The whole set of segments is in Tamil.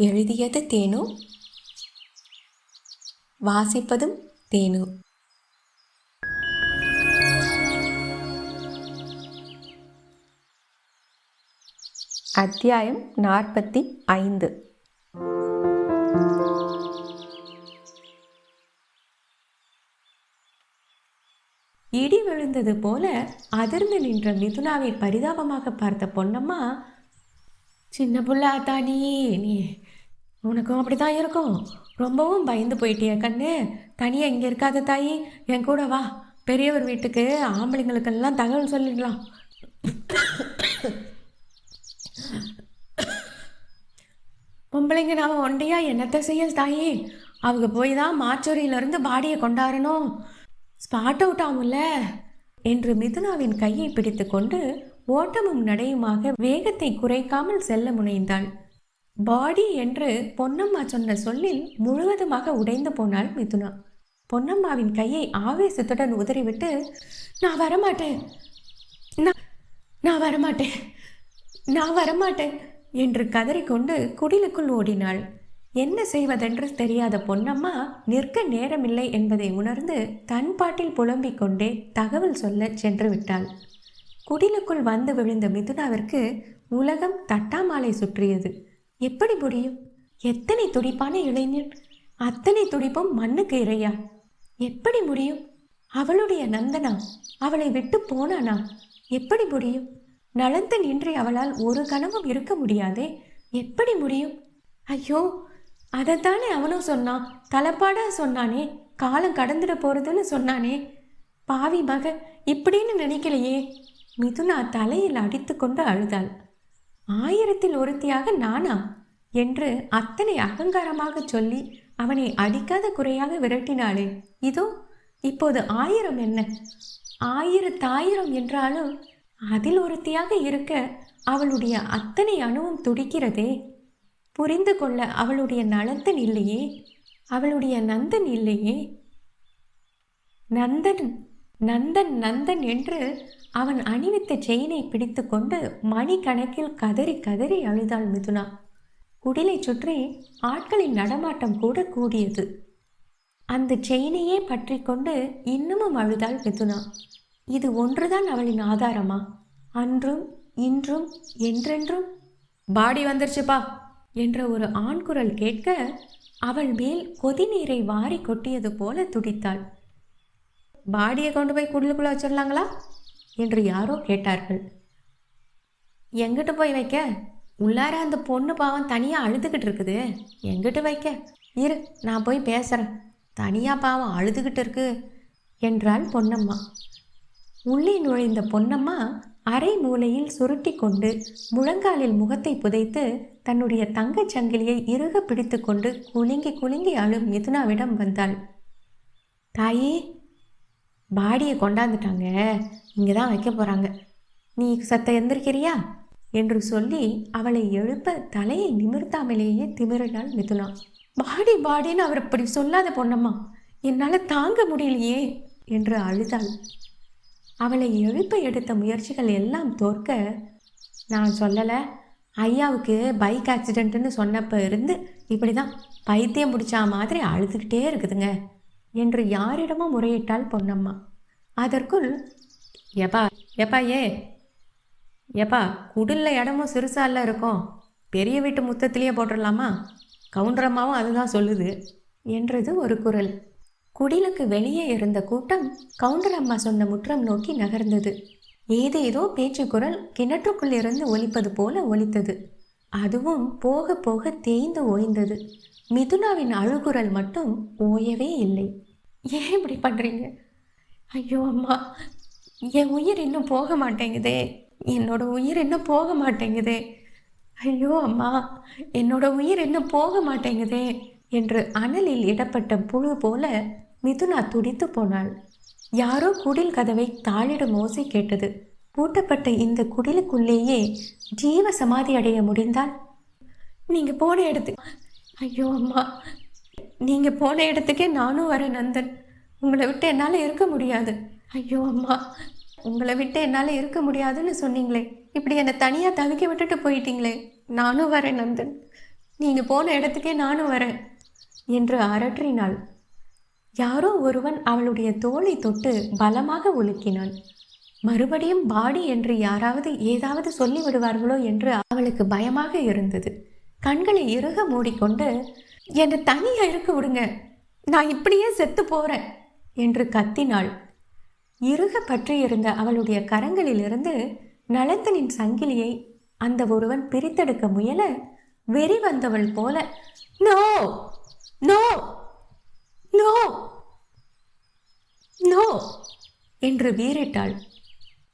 எழுதியது தேனு. வாசிப்பதும் தேனு. அத்தியாயம் நாற்பத்தி ஐந்து. இடி விழுந்தது போல அதிர்ந்து நின்ற மிதுனாவை பரிதாபமாக பார்த்த பொன்னம்மா சின்ன புள்ள ஆத்தாடி நீ உனக்கும் அப்படி தான் இருக்கும். ரொம்பவும் பயந்து போயிட்டிய கண்ணு. தனியாக இங்கே இருக்காத தாயி. என் கூட வா. பெரியவர் வீட்டுக்கு ஆம்பளைங்களுக்கெல்லாம் தகவல் சொல்லிடலாம். பொம்பளைங்க நாம் ஒண்டையா என்னத்தை செய்ய தாயே? அவங்க போய் தான் மாச்சோரியிலிருந்து பாடியை கொண்டாடணும். ஸ்பாட் அவுட் ஆகும்ல? என்று மிதுனாவின் கையை பிடித்து கொண்டு ஓட்டமும் நடையுமாக வேகத்தை குறைக்காமல் செல்ல முனைந்தாள். பாடி என்று பொன்னம்மா சொன்ன சொல்லில் முழுவதுமாக உடைந்து போனாள் மிதுனா. பொன்னம்மாவின் கையை ஆவேசத்துடன் உதறிவிட்டு நான் வரமாட்டேன். நான் நான் வரமாட்டேன். நான் வரமாட்டேன் என்று கதறிக்கொண்டு குடிலுக்குள் ஓடினாள். என்ன செய்வதென்று தெரியாத பொன்னம்மா நிற்க நேரமில்லை என்பதை உணர்ந்து தன் பாட்டில் புலம்பிக் கொண்டே தகவல் சொல்ல சென்று விட்டாள். குடிலுக்குள் வந்து விழுந்த மிதுனாவிற்கு உலகம் தட்டாமாலை சுற்றியது. எப்படி முடியும்? எத்தனை துடிப்பான இளைஞன்? அத்தனை துடிப்பும் மண்ணுக்கு இறையா எப்படி முடியும்? அவளுடைய நந்தனா அவளை விட்டு போனானா? எப்படி முடியும்? நலந்தன் இன்றி அவளால் ஒரு கணமும் இருக்க முடியாதே. எப்படி முடியும்? ஐயோ அதைத்தானே அவனும் சொன்னான் தலைப்பாட சொன்னானே காலம் கடந்துட போறதுன்னு சொன்னானே. பாவி மக இப்படின்னு நினைக்கலையே. மிதுனா தலையில் அடித்து கொண்டு அழுதாள். ஆயிரத்தில் ஒருத்தியாக நானா என்று அத்தனை அகங்காரமாக சொல்லி அவனை அடிக்காத குறையாக விரட்டினாளே. இதோ இப்போது ஆயிரம் என்ன? ஆயிரத்தாயிரம் என்றாலும் அதில் ஒருத்தியாக இருக்க அவளுடைய அத்தனை அணுவும் துடிக்கிறதே. புரிந்து கொள்ள அவளுடைய நலந்தன் இல்லையே? அவளுடைய நந்தன் இல்லையே? நந்தன் நந்தன் நந்தன் என்று அவன் அணிவித்த செயினை பிடித்து கொண்டு மணிக்கணக்கில் கதறி கதறி அழுதாள் மிதுனா. குடிலை சுற்றி ஆட்களின் நடமாட்டம் கூட கூடியது. அந்த செயினையே பற்றி கொண்டு இன்னமும் அழுதாள் மிதுனா. இது ஒன்றுதான் அவளின் ஆதாரமா? அன்றும் இன்றும் என்றென்றும்? பாடி வந்துருச்சுப்பா என்ற ஒரு ஆண் குரல் கேட்க அவள் மேல் கொதிநீரை வாரி கொட்டியது போல துடித்தாள். பாடியை கொண்டு போய் குடலுக்குள்ளே வச்சிடலாங்களா? என்று யாரோ கேட்டார்கள். எங்கிட்டு போய் வைக்க? உள்ளார அந்த பொண்ணு பாவம் தனியாக அழுதுகிட்டு இருக்குது. எங்கிட்டு வைக்க? இரு நான் போய் பேசுகிறேன் தனியாக பாவம் அழுதுகிட்டு இருக்கு என்றாள் பொன்னம்மா. உள்ளே நுழைந்த பொன்னம்மா அரை மூலையில் சுருட்டி கொண்டு முழங்காலில் முகத்தை புதைத்து தன்னுடைய தங்கச் சங்கிலியை இறுக பிடித்து கொண்டு குலுங்கி குலுங்கி அழும் மிதுனாவிடம் வந்தாள். தாயே பாடியை கொண்டாந்துட்டாங்க. இங்கே தான் வைக்க போகிறாங்க நீ சத்த எந்திருக்கிறியா? என்று சொல்லி அவளை எழுப்ப தலையை நிமிர்த்தாமலேயே திமிரினாள் மிதுனா. பாடி பாடின்னு அவர் இப்படி சொல்லாத பொண்ணம்மா என்னால் தாங்க முடியலையே என்று அழுதாள். அவளை எழுப்ப எடுத்த முயற்சிகள் எல்லாம் தோற்க நான் சொல்லலை. ஐயாவுக்கு பைக் ஆக்சிடெண்ட்டுன்னு சொன்னப்போ இருந்து இப்படி தான் பைத்தியம் பிடிச்சா மாதிரி அழுதுகிட்டே இருக்குதுங்க. என்று யாரிடமும் முறையிட்டாள் பொன்னம்மா. அதற்குள் எப்பா எப்பா ஏ. எப்பா குடில்ல இடமும் சிறுசால இருக்கும். பெரிய வீட்டு முத்தத்திலேயே போட்டுடலாமா கவுண்டரம்மாவும் அதுதான் சொல்லுது என்றது ஒரு குரல். குடிலுக்கு வெளியே இருந்த கூட்டம் கவுண்டரம்மா சொன்ன முற்றம் நோக்கி நகர்ந்தது. ஏதேதோ பேச்சு குரல் கிணற்றுக்குள் இருந்து ஒலிப்பது போல ஒலித்தது. அதுவும் போக போக தேய்ந்து ஓய்ந்தது. மிதுனாவின் அழுகுரல் மட்டும் ஓயவே இல்லை. ஏன் இப்படி பண்ணுறீங்க ஐயோ அம்மா. என் உயிர் இன்னும் போக மாட்டேங்குதே. என்னோட உயிர் இன்னும் போக மாட்டேங்குதே. ஐயோ அம்மா. என்னோட உயிர் இன்னும் போக மாட்டேங்குதே என்று அனலில் இடப்பட்ட புழு போல மிதுனா துடித்து போனாள். யாரோ குடில் கதவை தாளிடும் ஓசை கேட்டது. பூட்டப்பட்ட இந்த குடிலுக்குள்ளேயே ஜீவ சமாதி அடைய முடிந்தால்? நீங்கள் போன இடத்துக்கு ஐயோ அம்மா. நீங்கள் போன இடத்துக்கே நானும் வரேன் நந்தன். உங்களை விட்டு என்னால் இருக்க முடியாது. ஐயோ அம்மா. உங்களை விட்டு என்னால் இருக்க முடியாதுன்னு சொன்னீங்களே. இப்படி என்னை தனியாக தவிக்க விட்டுட்டு போயிட்டீங்களே. நானும் வரேன் நந்தன். நீங்கள் போன இடத்துக்கே நானும் வரேன் என்று அரற்றினாள். யாரோ ஒருவன் அவளுடைய தோலை தொட்டு பலமாக உலுக்கினான். மறுபடியும் பாடி என்று யாராவது ஏதாவது சொல்லி விடுவார்களோ என்று அவளுக்கு பயமாக இருந்தது. கண்களை இறுக மூடிக்கொண்டு என்னை தனியாக இருக்க விடுங்க. நான் இப்படியே செத்து போகிறேன் என்று கத்தினாள். இறுக பற்றியிருந்த அவளுடைய கரங்களிலிருந்து நலந்தனின் சங்கிலியை அந்த ஒருவன் பிரித்தெடுக்க முயல வெறி வந்தவள் போல நோ! நோ! நோ! நோ! என்று வீறிட்டாள்.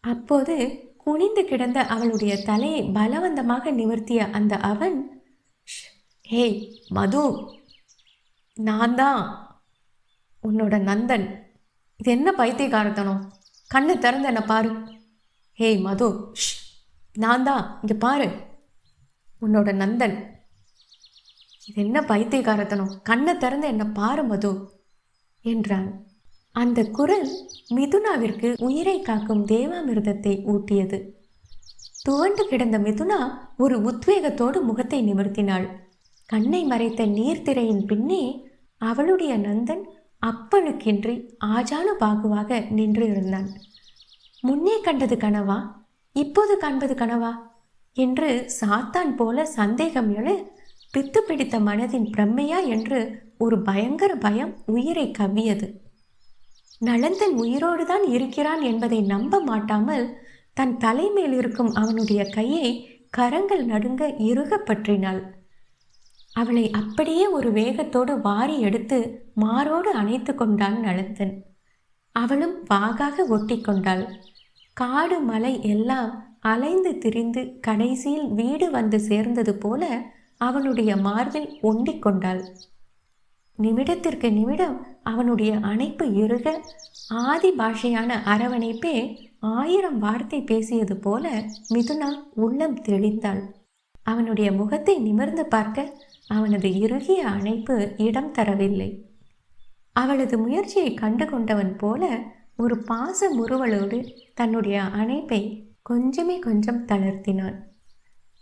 அப்போது குனிந்து கிடந்த அவளுடைய தலையை பலவந்தமாக நிவர்த்திய அந்த அவன் ஹேய் மது. நான் தான் உன்னோட நந்தன் இது என்ன பைத்தியகாரத்தனம் கண்ணை திறந்து என்னை பாரு. ஹேய் மது. ஷ், நான் தான் இங்கே பாரு. உன்னோட நந்தன் இது என்ன பைத்தியகாரத்தனம் கண்ணை திறந்து என்னை பாரு மது என்றான். அந்த குரல் மிதுனாவிற்கு உயிரை காக்கும் தேவாமிர்தத்தை ஊட்டியது. துவண்டு கிடந்த மிதுனா ஒரு உத்வேகத்தோடு முகத்தை நிமிர்த்தினாள். கண்ணை மறைத்த நீர்த்திரையின் பின்னே அவளுடைய நந்தன் அப்பனுக்கின்றி ஆஜானு பாகுவாக நின்று இருந்தான். முன்னே கண்டது கனவா? இப்போது காண்பது கனவா என்று சாத்தான் போல சந்தேகம் எழ பித்து பிடித்த மனதின் பிரம்மையா என்று ஒரு பயங்கர பயம் உயிரை கவ்வியது. நலந்தன் உயிரோடு தான் இருக்கிறான் என்பதை நம்ப மாட்டாமல் தன் தலைமேல் இருக்கும் அவனுடைய கையை கரங்கள் நடுங்க இறுக பற்றினாள். அவளை அப்படியே ஒரு வேகத்தோடு வாரி எடுத்து மாரோடு அணைத்து கொண்டான் நளந்தன். அவளும் வாகாக ஒட்டி கொண்டாள் காடு மலை எல்லாம் அலைந்து திரிந்து கடைசியில் வீடு வந்து சேர்ந்தது போல அவனுடைய மார்பில் ஒண்டிக் கொண்டாள். நிமிடத்திற்கு நிமிடம் அவனுடைய அணைப்பு இருக ஆதி பாஷையான அரவணைப்பே ஆயிரம் வார்த்தை பேசியது போல மிதுனா உள்ளம் தெளிந்தாள். அவனுடைய முகத்தை நிமிர்ந்து பார்க்க அவனது இறுகிய அணைப்பு இடம் தரவில்லை. அவளது முயற்சியை கண்டு கொண்டவன் போல ஒரு பாச முறுவலோடு தன்னுடைய அணைப்பை கொஞ்சமே கொஞ்சம் தளர்த்தினான்.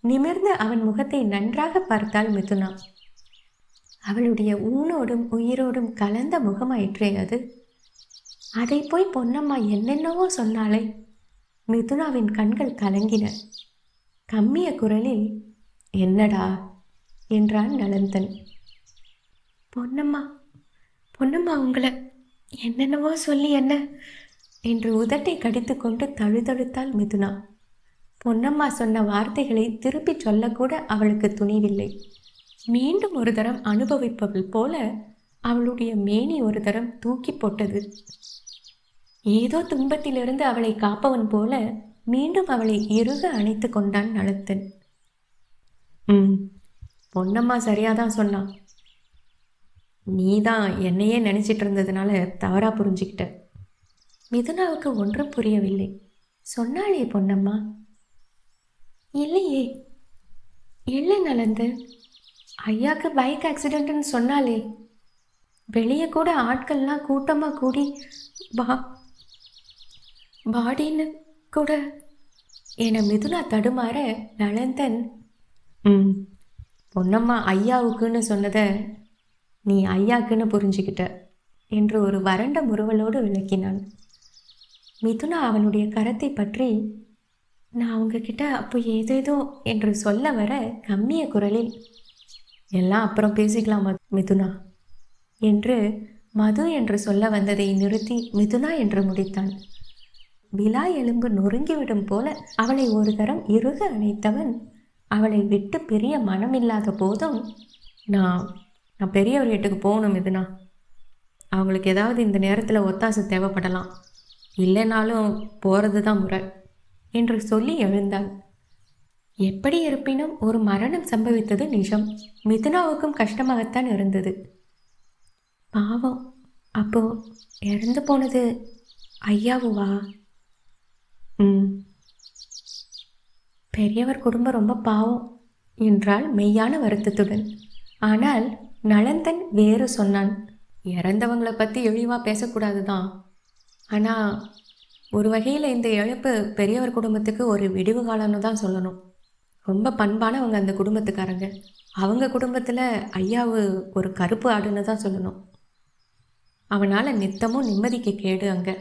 நிமிர்ந்த அவன் முகத்தை நன்றாக பார்த்தாள் மிதுனா. அவளுடைய ஊனோடும் உயிரோடும் கலந்த முகமாயிற்றே அது. அதை போய் பொன்னம்மா என்னென்னவோ சொன்னாளே மிதுனாவின் கண்கள் கலங்கின. கம்மிய குரலில் என்னடா என்றான் நலந்தன். பொன்னம்மா பொன்னம்மா உங்களை என்னென்னவோ சொல்லி என்ன? என்று உதட்டை கடித்துக்கொண்டு தழுதழுத்தாள் மிதுனா. பொன்னம்மா சொன்ன வார்த்தைகளை திருப்பிச் சொல்லக்கூட அவளுக்கு துணிவில்லை. மீண்டும் ஒரு தரம் அனுபவிப்பவள் போல அவளுடைய மேனி ஒரு தரம் தூக்கி போட்டது. ஏதோ துன்பத்திலிருந்து அவளை காப்பவன் போல மீண்டும் அவளை இறுக அணைத்து கொண்டான் நலத்தன் ம் பொன்னம்மா சரியாதான் சொன்னான் நீ தான் என்னையே நினச்சிட்டு இருந்ததுனால தவறாக புரிஞ்சுக்கிட்ட. மிதுனாவுக்கு ஒன்றும் புரியவில்லை. சொன்னாளே பொன்னம்மா. இல்லையே. இல்லை நலந்து. ஐயாக்கு பைக் ஆக்சிடென்ட்னு சொன்னாலே வெளியே கூட ஆட்கள்லாம் கூட்டமாக கூடி பா பாடின்னு கூட. என மிதுனா தடுமாற நலந்தன் ம். பொன்னம்மா ஐயாவுக்குன்னு சொன்னதை நீ ஐயாக்குன்னு புரிஞ்சுக்கிட்ட என்று ஒரு வறண்ட முறுவலோடு விளக்கினான். மிதுனா அவனுடைய கரத்தை பற்றி நான் உங்ககிட்ட அப்போ ஏதேதோ என்று சொல்ல வர கம்மிய குரலில் எல்லாம் அப்புறம் பேசிக்கலாம் மிதுனா? என்று மது என்று சொல்ல வந்ததை நிறுத்தி மிதுனா என்று முடித்தான். விலா எலும்பு நொறுங்கிவிடும் போல அவளை ஒரு தரம் இறுக அணைத்தவன் அவளை விட்டு பெரிய மனம் இல்லாத போதும் நான் நான் பெரியவர் வீட்டுக்கு போகணும் மிதுனா. அவங்களுக்கு ஏதாவது இந்த நேரத்தில் ஒத்தாசை தேவைப்படலாம். இல்லைனாலும் போகிறது தான் முறை என்று சொல்லி எழுந்தாள். எப்படி இருப்பினும் ஒரு மரணம் சம்பவித்தது நிஜம். மிதுனாவுக்கும் கஷ்டமாகத்தான் இருந்தது. பாவம் அப்போ இறந்து போனது ஐயாவுவா? ம். பெரியவர் குடும்பம் ரொம்ப பாவம் என்றாள் மெய்யான வருத்தத்துடன். ஆனால் நலந்தன் வேறு சொன்னான் இறந்தவங்களை பற்றி இழிவாக பேசக்கூடாது தான் ஆனால் ஒரு வகையில் இந்த இழப்பு பெரியவர் குடும்பத்துக்கு ஒரு விடிவு காலம்னு தான் சொல்லணும். ரொம்ப பண்பானவங்க அந்த குடும்பத்துக்காரங்க. அவங்க குடும்பத்தில் ஐயாவு ஒரு கருப்பு ஆடுன்னு தான் சொல்லணும். அவனால் நித்தமும் நிம்மதிக்கு கேடு அங்கே.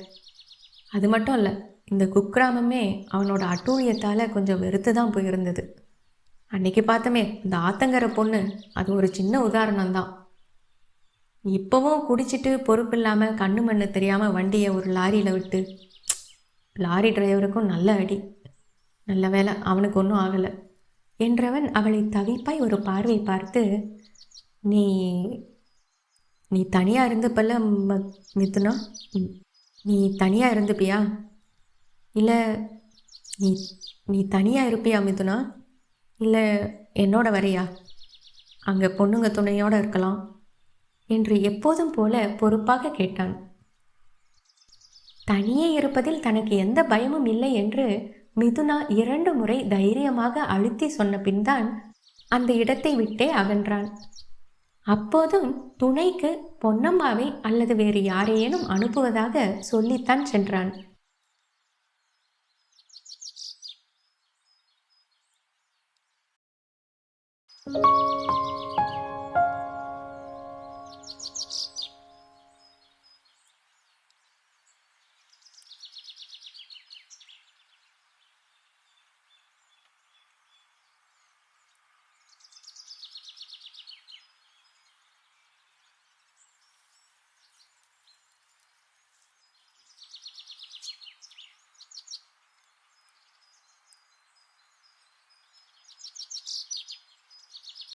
அது மட்டும் இல்லை இந்த குக்கிராமமே அவனோட அட்டூழியத்தால் கொஞ்சம் வெறுத்து தான் போயிருந்தது. அன்னைக்கு பார்த்தமே இந்த ஆத்தங்கர பொண்ணு அது ஒரு சின்ன உதாரணம் தான் இப்போவும் குடிச்சிட்டு பொறுப்பு இல்லாமல் கண்ணு மண்ணு தெரியாமல் வண்டியை ஒரு லாரியில் விட்டு லாரி டிரைவருக்கும் நல்ல அடி நல்ல வேலை அவனுக்கு ஒன்றும் ஆகலை. என்றவன் அவளை தவிப்பாய் ஒரு பார்வை பார்த்து நீ நீ தனியாக இருந்தப்பல்ல மித்துனா நீ தனியாக இருந்துப்பியா? இல்லை நீ நீ தனியாக இருப்பியா மிதுனா? இல்லை என்னோட வரையா? அங்கே பொண்ணுங்க துணையோடு இருக்கலாம் என்று எப்போதும் போல பொறுப்பாக கேட்டான். தனியே இருப்பதில் தனக்கு எந்த பயமும் இல்லை என்று மிதுனா இரண்டு முறை தைரியமாக அழுத்தி சொன்ன பின்தான் அந்த இடத்தை விட்டே அகன்றான். அப்போதும் துணைக்கு பொன்னம்மாவை அல்லது வேறு யாரையேனும் அனுப்புவதாக சொல்லித்தான் சென்றான். Música